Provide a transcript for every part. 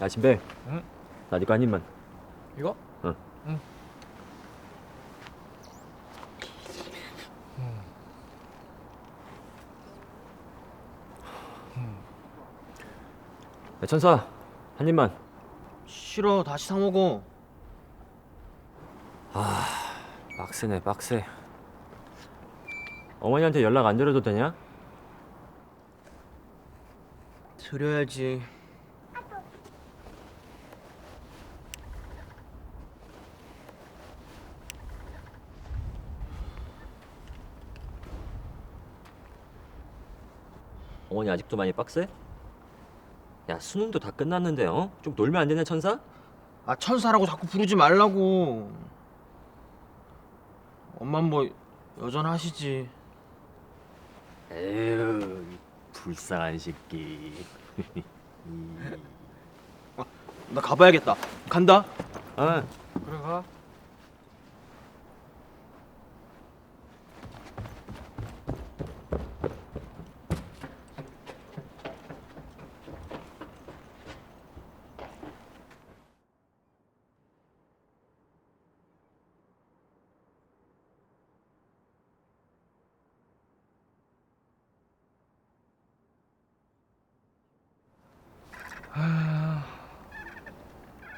야 진배 응? 나 니거 한 입만 이거? 응. 응. 음. 야 천사 한 입만 싫어 다시 사 먹어 빡세네 빡세 어머니한테 연락 안 드려도 되냐? 드려야지 어머니 아직도 많이 빡세? 야 수능도 다 끝났는데 어? 좀 놀면 안 되냐 천사? 아 천사라고 자꾸 부르지 말라고 엄마 뭐 여전하시지 에휴 이 불쌍한 새끼 나 가봐야겠다 간다 아 그래 가.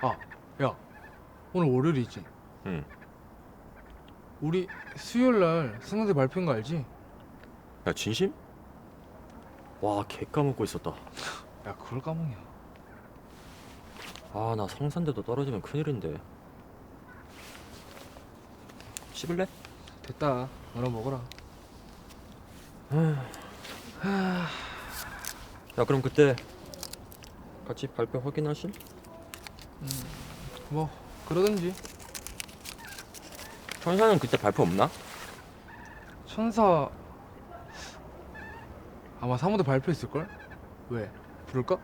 아, 야, 오늘 월요일이지. 응. 우리 수요일 날 수능대 발표인 거 알지? 야 진심? 와 개 까먹고 있었다 야, 그걸 까먹냐? 아 나 성산대도 떨어지면 큰일인데 씹을래? 됐다. 너나 먹어라. 야 그럼 그때 같이 발표 확인하실? 뭐 그러든지. 천사는 그때 발표 없나? 천사 아마 사무대 발표했을 걸? 왜? 부를까?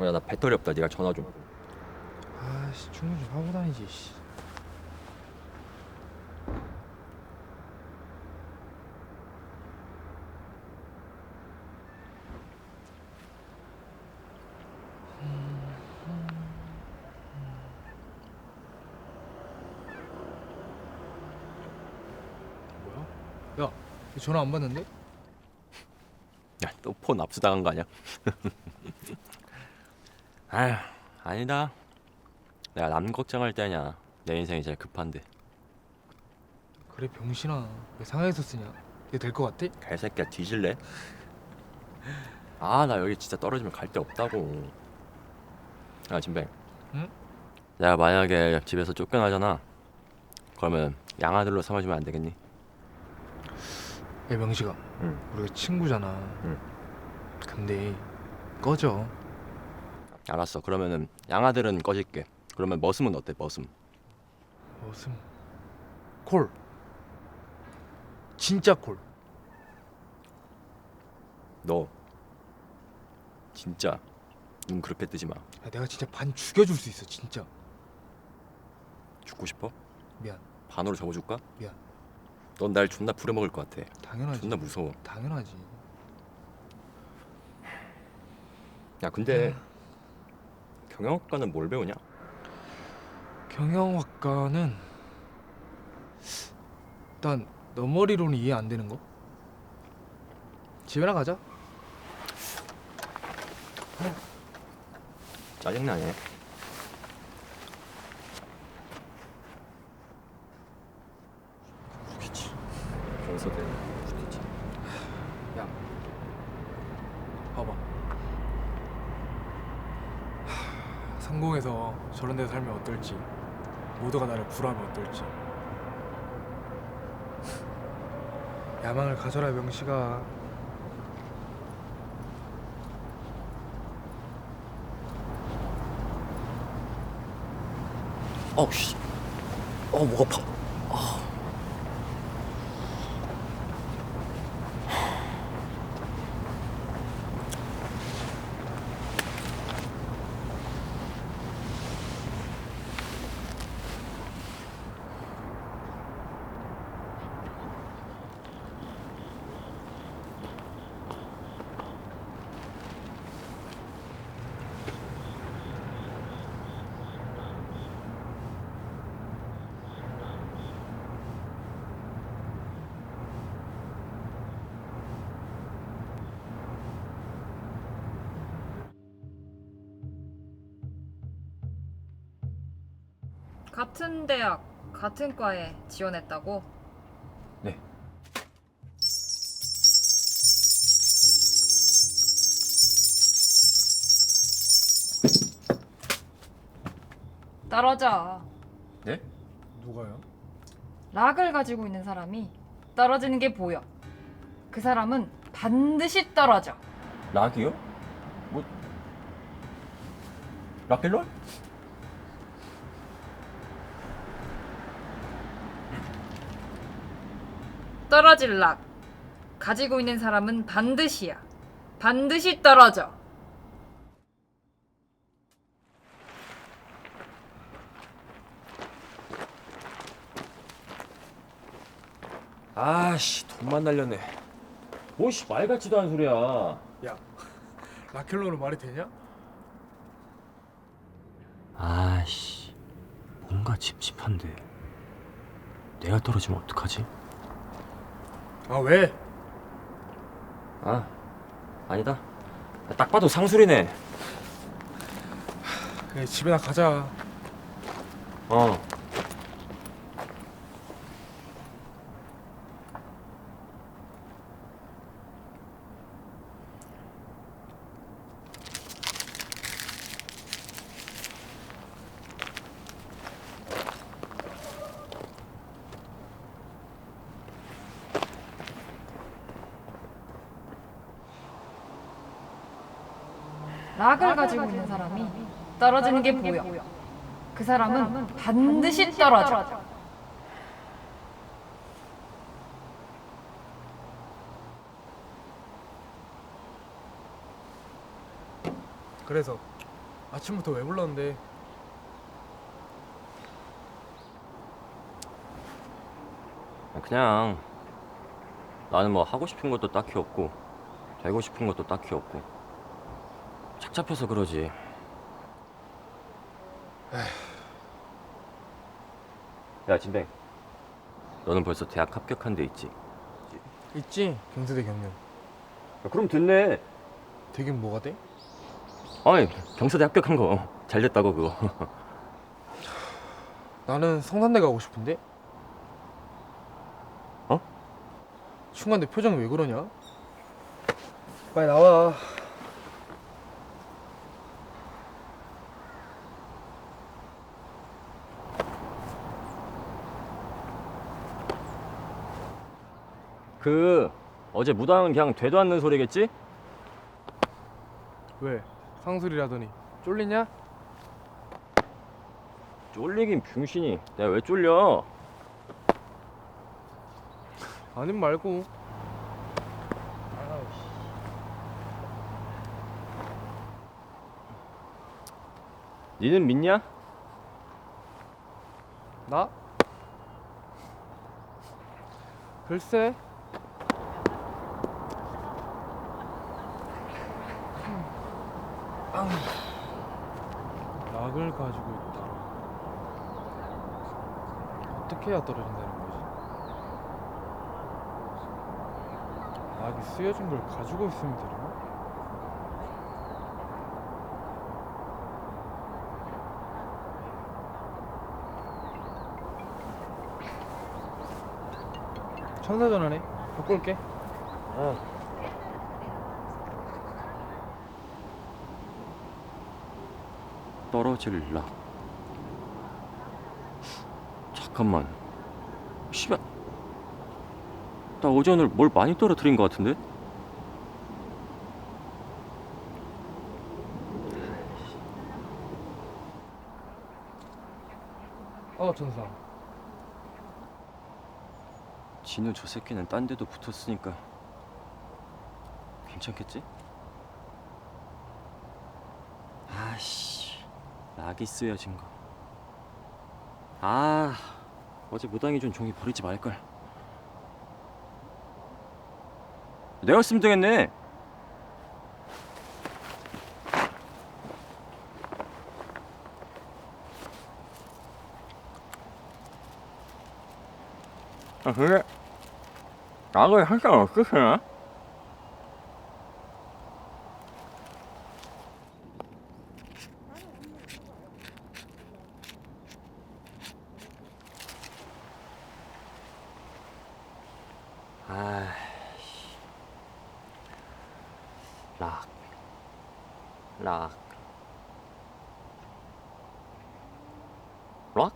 어, 야나 배터리 없다 네가 전화 좀 아씨 충전 좀 하고 다니지. 씨. 전화 안 받는데? 야또폰 압수당한 거 아니야? 아휴 아니다 내가 남 걱정할 때냐 내 인생이 제일 급한데 그래 병신아 왜 상하에서 쓰냐? 이게 될것 같아? 개새끼야 뒤질래? 아 나 여기 진짜 떨어지면 갈 데 없다고 야 진배 응? 내가 만약에 집에서 쫓겨나잖아 그러면 양아들로 삼아주면 안 되겠니? 야 명식아. 응. 우리가 친구잖아. 응. 근데 꺼져. 알았어. 그러면은 양아들은 꺼질게. 그러면 머슴은 어때 머슴? 무슨 콜. 진짜 콜. 너. 진짜. 눈 그렇게 뜨지 마. 야, 내가 진짜 반 죽여줄 수 있어 진짜. 죽고 싶어? 미안. 반으로 접어줄까? 미안. 넌 날 존나 부려먹을 것 같아. 당연하지. 존나 무서워. 당연하지. 야 근데 경영학과는 뭘 배우냐? 경영학과는 일단 너 머리로는 이해 안 되는 거? 집에나 가자. 짜증나네 그치 경서대 그치 야 봐봐 하, 성공해서 저런 데 살면 어떨지 모두가 나를 부러하면 어떨지 야망을 가져라 명식아 어우 씨. 어, 목 아파. 같은 대학, 같은 과에 지원했다고? 네. 떨어져. 네? 누가요? 락을 가지고 있는 사람이 떨어지는 게 보여. 그 사람은 반드시 떨어져. 락이요? 뭐 락필롤? 떨어질 락. 가지고 있는 사람은 반드시야. 반드시 떨어져. 아씨 돈만 날렸네. 뭐씨 말 같지도 않은 소리야. 야 라켈로는 말이 되냐? 아씨 뭔가 찝찝한데 내가 떨어지면 어떡하지? 아 왜? 아 아니다. 딱 봐도 상술이네. 그래 집에나 가자 어. 락을 가지고 있는 사람이 떨어지는 게 보여. 그 사람은 반드시 떨어져. 그래서 아침부터 왜 불렀는데 그냥 나는 뭐 하고 싶은 것도 딱히 없고 되고 싶은 것도 딱히 없고 착 잡혀서 그러지. 야 진뱅, 너는 벌써 대학 합격한 데 있지? 있지 경세대 경영 그럼 됐네. 되긴 뭐가 돼? 아니 경서대 합격한 거 잘 됐다고 그거. 나는 성산대 가고 싶은데 어? 충간대 표정이 왜 그러냐? 빨리 나와 그 어제 무당은 그냥 되도 않는 소리겠지? 왜? 상술이라더니 쫄리냐? 쫄리긴 병신이. 내가 왜 쫄려? 아님 말고 니는 믿냐? 나? 글쎄 약을 가지고 있다 어떻게 해야 떨어진다는 거지? 약이 쓰여진 걸 가지고 있으면 되나? 천사 전화네 바꿔 올게 떨어질라. 잠깐만. 씨발. 나 어제 오늘 뭘 많이 떨어뜨린 것 같은데? 어 천사 진우 저 새끼는 딴 데도 붙었으니까 괜찮겠지? 아씨 낙이 쓰여진 거. 아 어제 무당이 준 종이 버리지 말걸. 내가 쓰면 되겠네. 아 그래? 낙을 항상 없으시나? 아, 락, 락, 락,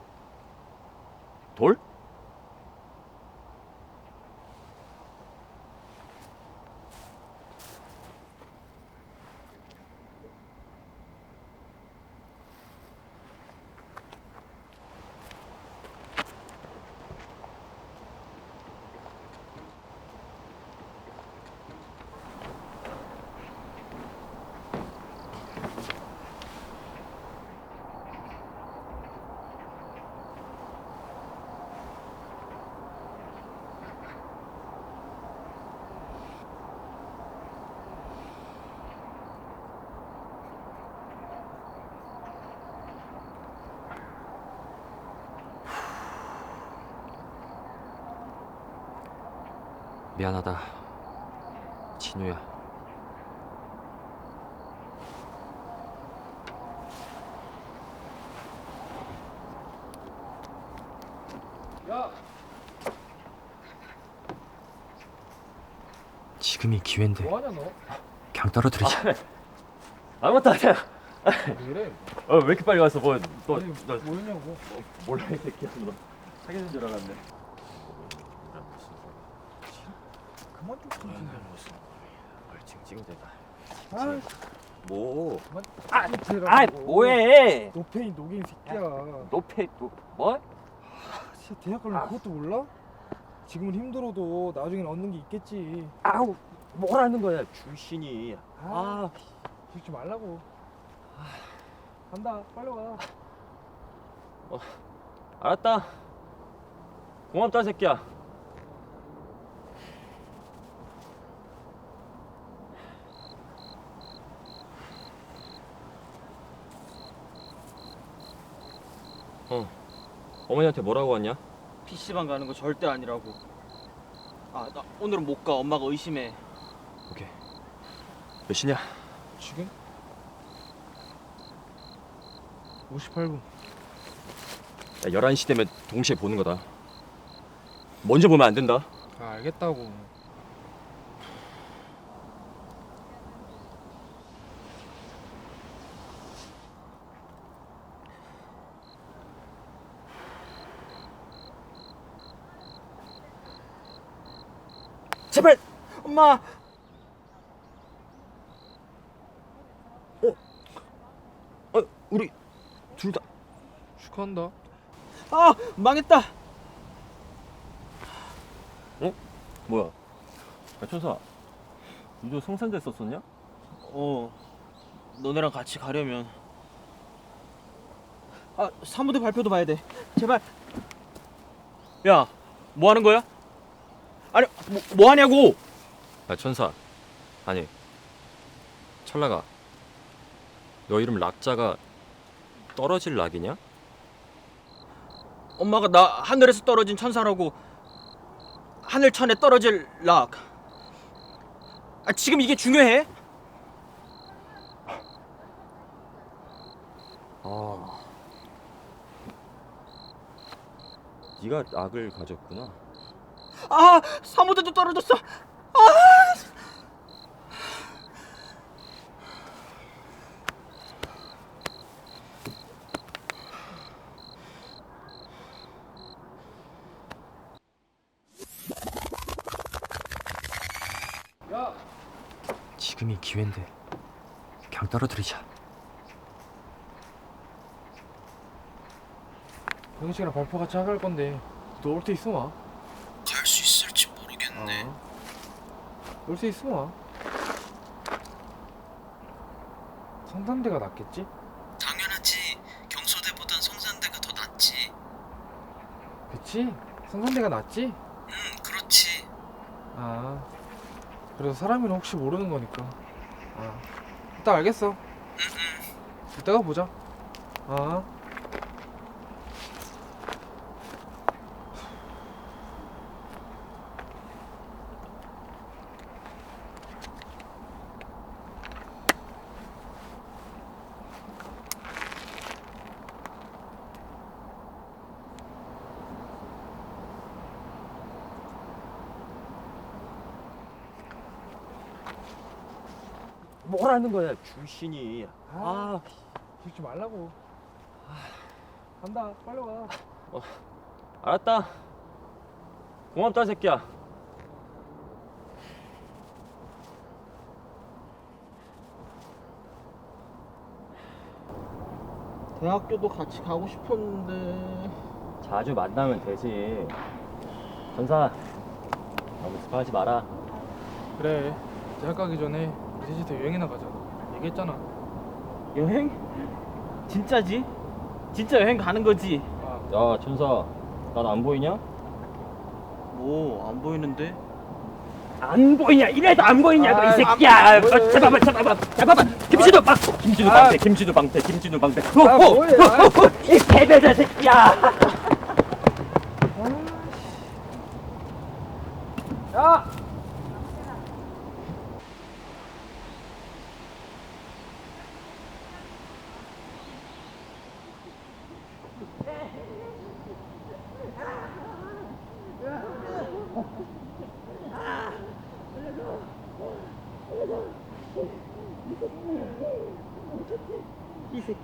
돌? 미안하다, 진우야. 야 지금이 기회인데 뭐하냐 너? 그냥 떨어뜨리자. 아 맞다 아니야 왜 그래? 어, 왜 이렇게 빨리 왔어 뭐 너 아니 뭐였냐고 몰라 이 새끼야 너 사귀는 줄 알았네 그만 좀 던진다 벌칙 찍으자 아. 뭐? 그만 아, 좀 대라고. 아 뭐해? 노페인 녹인 새끼야. 노페 노 뭐? 진짜 대학 가려면 그것도 몰라? 지금은 힘들어도 나중엔 얻는 게 있겠지. 아우 뭐라는 거야 줄신이. 아 그러지 말라고. 간다 빨리 와. 알았다. 고맙다 새끼야 어. 어머니한테 뭐라고 왔냐? PC방 가는 거 절대 아니라고. 아 나 오늘은 못 가. 엄마가 의심해. 오케이. 몇 시냐? 지금? 58분 야 11시 되면 동시에 보는 거다. 먼저 보면 안 된다. 아 알겠다고 제발 엄마. 어? 우리 둘 다. 축하한다. 아 망했다. 뭐야? 야 천사, 너도 성산대 썼었냐? 어. 너네랑 같이 가려면. 아 사무대 발표도 봐야 돼. 제발. 야 뭐 하는 거야? 아니 뭐, 뭐 하냐고 야 천사, 아니 철라가 너 이름 락자가 떨어질 락이냐? 엄마가 나 하늘에서 떨어진 천사라고 하늘천에 떨어질 락 아, 지금 이게 중요해? 아, 네가 락을 가졌구나. 아 사무대도 떨어졌어 지금이 기회인데 그냥 떨어뜨리자. 병식이랑 발표 같이 하갈 건데 너 올 때 있으면 와갈 수 있을지 모르겠네 올때 있으면 와 성산대가 낫겠지? 당연하지. 경소대보단 성산대가 더 낫지. 그치? 성산대가 낫지? 응 그렇지. 아 그래도 사람이는 혹시 모르는 거니까. 아 이따 알겠어. 이따가 보자. 아 뭐라는 거야 출신이. 아, 죽지 말라고. 간다. 빨리 와. 알았다. 고맙다 새끼야. 대학교도 같이 가고 싶었는데 자주 만나면 되지. 전사, 너무 습하지 마라. 그래. 대학 가기 전에 셋이 여행이나 가자. 얘기했잖아. 여행? 진짜지? 진짜 여행 가는 거지? 아, 야, 천사, 난 안 보이냐? 뭐 안 보이는데? 안 보이냐? 이래도 안 보이냐고 아, 이 새끼야! 어, 잡아봐, 잡아봐, 잡아봐! 김진우 방, 김진우 아. 방패, 김진우 방패, 김진우 방패. 호, 아, 호, 뭐해, 호, 아. 호, 호, 이 개배자 새끼야! 야! 이새